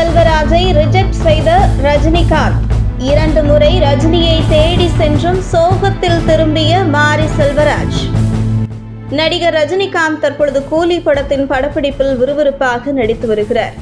செல்வராஜை reject செய்த ரஜினிகாந்த். இரண்டு முறை ரஜினியை தேடி சென்றும் சோகத்தில் திரும்பிய மாரி செல்வராஜ். நடிகர் ரஜினிகாந்த் தற்பொழுது கூலி படத்தின் படப்பிடிப்பில் விறுவிறுப்பாக நடித்து வருகிறார்.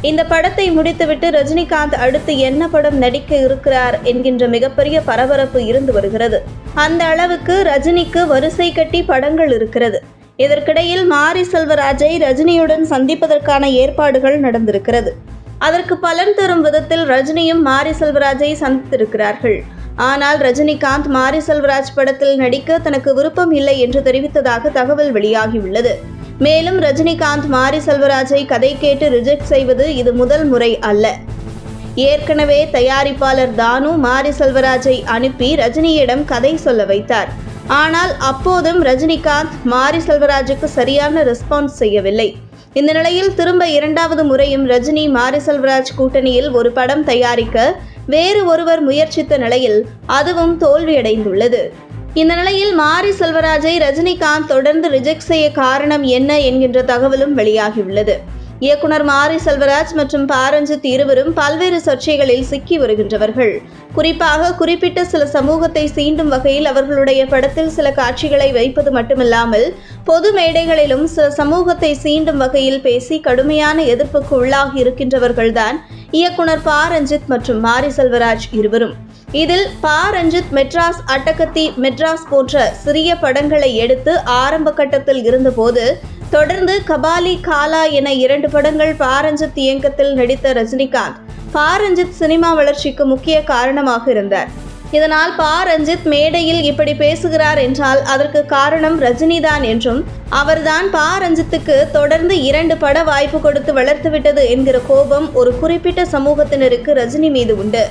இந்த படத்தை முடித்துவிட்டு ரஜினிகாந்த் அடுத்து என்ன படம் நடிக்க இருக்கிறார் என்கின்ற மிகப்பெரிய பரபரப்பு இருந்து வருகிறது. அந்த அளவுக்கு ரஜினிக்கு வரிசை கட்டி படங்கள் இருக்கிறது. இதற்கிடையில் மாரி செல்வராஜை ரஜினியுடன் சந்திப்பதற்கான ஏற்பாடுகள் நடந்திருக்கிறது. அதற்கு பலன் தரும் விதத்தில் ரஜினியும் மாரி செல்வராஜை சந்தித்திருக்கிறார்கள். ஆனால் ரஜினிகாந்த் மாரி செல்வராஜ் படத்தில் நடிக்க தனக்கு விருப்பம் இல்லை என்று தெரிவித்ததாக தகவல் வெளியாகியுள்ளது. மேலும் ரஜினிகாந்த் மாரி செல்வராஜை கதை கேட்டு ரிஜெக்ட் செய்வது இது முதல் முறை அல்ல. ஏற்கனவே தயாரிப்பாளர் தானு மாரி செல்வராஜை அனுப்பி ரஜினியிடம் கதை சொல்ல வைத்தார். ஆனால் அப்போதும் ரஜினிகாந்த் மாரி செல்வராஜுக்கு சரியான ரெஸ்பான்ஸ் செய்யவில்லை. இந்த நிலையில் திரும்ப இரண்டாவது முறையும் ரஜினி மாரி செல்வராஜ் கூட்டணியில் ஒரு படம் தயாரிக்க வேறு ஒருவர் முயற்சித்த நிலையில் அதுவும் தோல்வியடைந்துள்ளது. இந்த நிலையில் மாரி செல்வராஜை ரஜினிகாந்த் தொடர்ந்து ரிஜெக்ட் செய்ய காரணம் என்ன என்கின்ற தகவலும் வெளியாகியுள்ளது. இயக்குனர் மாரி செல்வராஜ் மற்றும் பாரஞ்சித் இருவரும் பல்வேறு சர்ச்சைகளில் சிக்கி வருகின்றவர்கள். குறிப்பாக குறிப்பிட்ட சில சமூகத்தை சீண்டும் வகையில் அவர்களுடைய படத்தில் சில காட்சிகளை வைப்பது மட்டுமில்லாமல் பொது மேடைகளிலும் சில சமூகத்தை சீண்டும் வகையில் பேசி கடுமையான எதிர்ப்புக்கு உள்ளாகி இருக்கின்றவர்கள்தான் இயக்குனர் பா ரஞ்சித் மற்றும் மாரி செல்வராஜ் இருவரும். இதில் பா ரஞ்சித் மெட்ராஸ் அட்டகத்தி மெட்ராஸ் போன்ற சிறிய படங்களை எடுத்து ஆரம்ப கட்டத்தில் இருந்தபோது தொடர்ந்து கபாலி காலா என இரண்டு படங்கள் பாரஞ்சித் இயக்கத்தில் நடித்த ரஜினிகாந்த் பாரஞ்சித் சினிமா வளர்ச்சிக்கு முக்கிய காரணமாக இருந்தார். இதனால் பா ரஞ்சித் மேடையில் இப்படி பேசுகிறார் என்றால் அதற்கு காரணம் ரஜினிதான் என்றும் அவர்தான் பா ரஞ்சித்துக்கு தொடர்ந்து இரண்டு பட வாய்ப்பு கொடுத்து வளர்த்துவிட்டது என்கிற கோபம் ஒரு குறிப்பிட்ட சமூகத்தினருக்கு ரஜினி மீது உண்டு.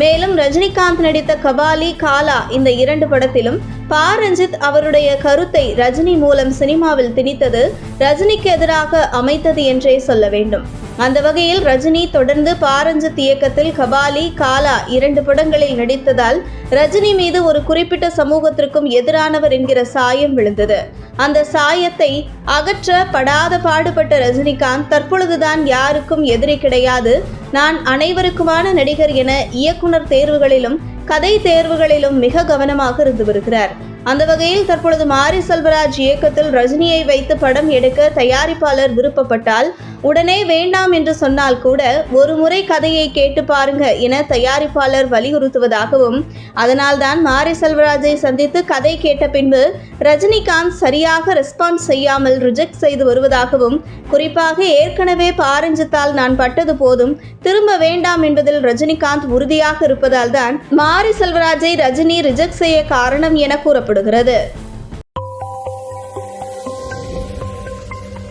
மேலும் ரஜினிகாந்த் நடித்த கபாலி காலா இந்த இரண்டு படத்திலும் பா. ரஞ்சித் அவருடைய கருத்தை ரஜினி மூலம் சினிமாவில் திணித்தது ரஜினிக்கு எதிராக அமைத்தது என்றே சொல்ல வேண்டும். அந்த வகையில் ரஜினி தொடர்ந்து பாரஞ்சத் இயக்கத்தில் கபாலி காலா இரண்டு படங்களில் நடித்ததால் ரஜினி மீது ஒரு குறிப்பிட்ட சமூகத்திற்கும் எதிரானவர் என்கிற சாயம் விழுந்தது. அந்த சாயத்தை அகற்ற படாத பாடுபட்ட ரஜினிகாந்த் தற்பொழுதுதான் யாருக்கும் எதிரி கிடையாது. நான் அனைவருக்குமான நடிகர் என இயக்குனர் தேர்வுகளிலும் கதை தேர்வுகளிலும் மிக கவனமாக இருந்து வருகிறார். அந்த வகையில் தற்பொழுது மாரி செல்வராஜ் இயக்கத்தில் ரஜினியை வைத்து படம் எடுக்க தயாரிப்பாளர் விருப்பப்பட்டால் உடனே வேண்டாம் என்று சொன்னால் கூட ஒரு முறை கதையை கேட்டு பாருங்க என தயாரிப்பாளர் வலியுறுத்துவதாகவும் அதனால்தான் மாரி செல்வராஜை சந்தித்து கதை கேட்ட பின்பு ரஜினிகாந்த் சரியாக ரெஸ்பான்ஸ் செய்யாமல் ரிஜெக்ட் செய்து வருவதாகவும் குறிப்பாக ஏற்கனவே பாரஞ்சித்தால் நான் பட்டது போதும் திரும்ப வேண்டாம் என்பதில் ரஜினிகாந்த் உறுதியாக இருப்பதால் தான் மாரி செல்வராஜை ரஜினி ரிஜெக்ட் செய்ய காரணம் என கூறப்படுகிறது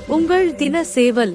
உங்கள் தின சேவல்